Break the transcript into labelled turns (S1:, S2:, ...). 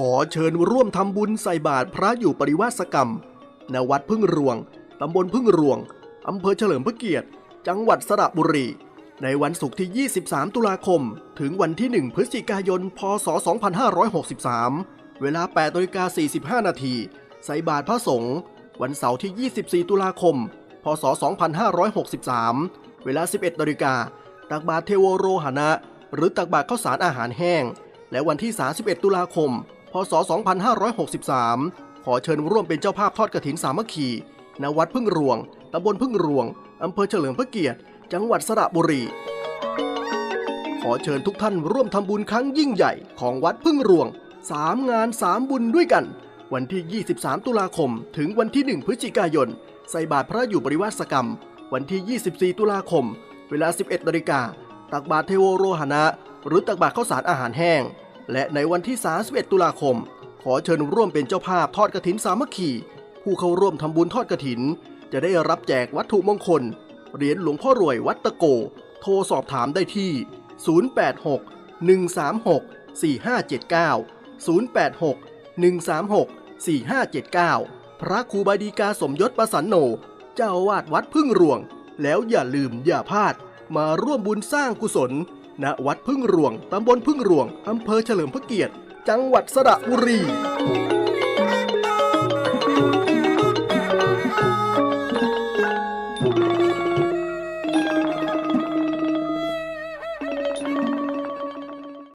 S1: ขอเชิญร่วมทำบุญใส่บาตรพระอยู่ปริวาสกรรมณวัดพึ่งรวง ตำบลพึ่งรวง อำเภอเฉลิมพระเกียรติ จังหวัดสระบุรี ในวันศุกร์ที่ 23 ตุลาคม ถึงวันที่ 1 พฤศจิกายน พศ 2563 เวลา8นาฬิกา45 นาทีใส่บาตรพระสงฆ์วันเสาร์ที่ 24 ตุลาคม พศ 2563 เวลา 11นาฬิกาตักบาตรเทโวโรหณะ หรือตักบาตรข้าวสารอาหารแห้ง และวันที่ 31 ตุลาคม ศ 2563 ขอเชิญร่วมเป็นเจ้าภาพทอดกระถินสามัคคีณวัดพึ่งรวงตำบลพึ่งรวงอำเภอเฉลิมพระเกียรติ จังหวัดสระบุรี ขอเชิญทุกท่านร่วมทำบุญครั้งยิ่งใหญ่ของวัดพึ่งรวง 3 งาน 3 บุญด้วยกัน วันที่ 23 ตุลาคม ถึงวันที่ 1 พฤศจิกายน ใส่บาตรพระอยู่ปริวาสกรรม วันที่ 24 ตุลาคม เวลา 11นาฬิกาตักบาตรเทโวโรหณะ หรือตักบาตรข้าวสารอาหารแห้ง และในวันที่ 31 ตุลาคม ขอเชิญร่วมเป็นเจ้าภาพทอดกระถินสามัคคี ผู้เข้าร่วมทำบุญทอดกระถิน จะได้รับแจกวัตถุมงคล เหรียญหลวงพ่อรวยวัดตะโก โทรสอบถามได้ที่ 086 136 4579 086 136 4579 พระครูบาดีกาสมยศประสันโน เจ้าอาวาดวัดพึ่งรวง แล้วอย่าลืมอย่าพลาด มาร่วมบุญสร้างกุศล ณ วัดพึ่งหลวง ตำบลพึ่งหลวง อำเภอเฉลิมพระเกียรติ จังหวัดสระบุรี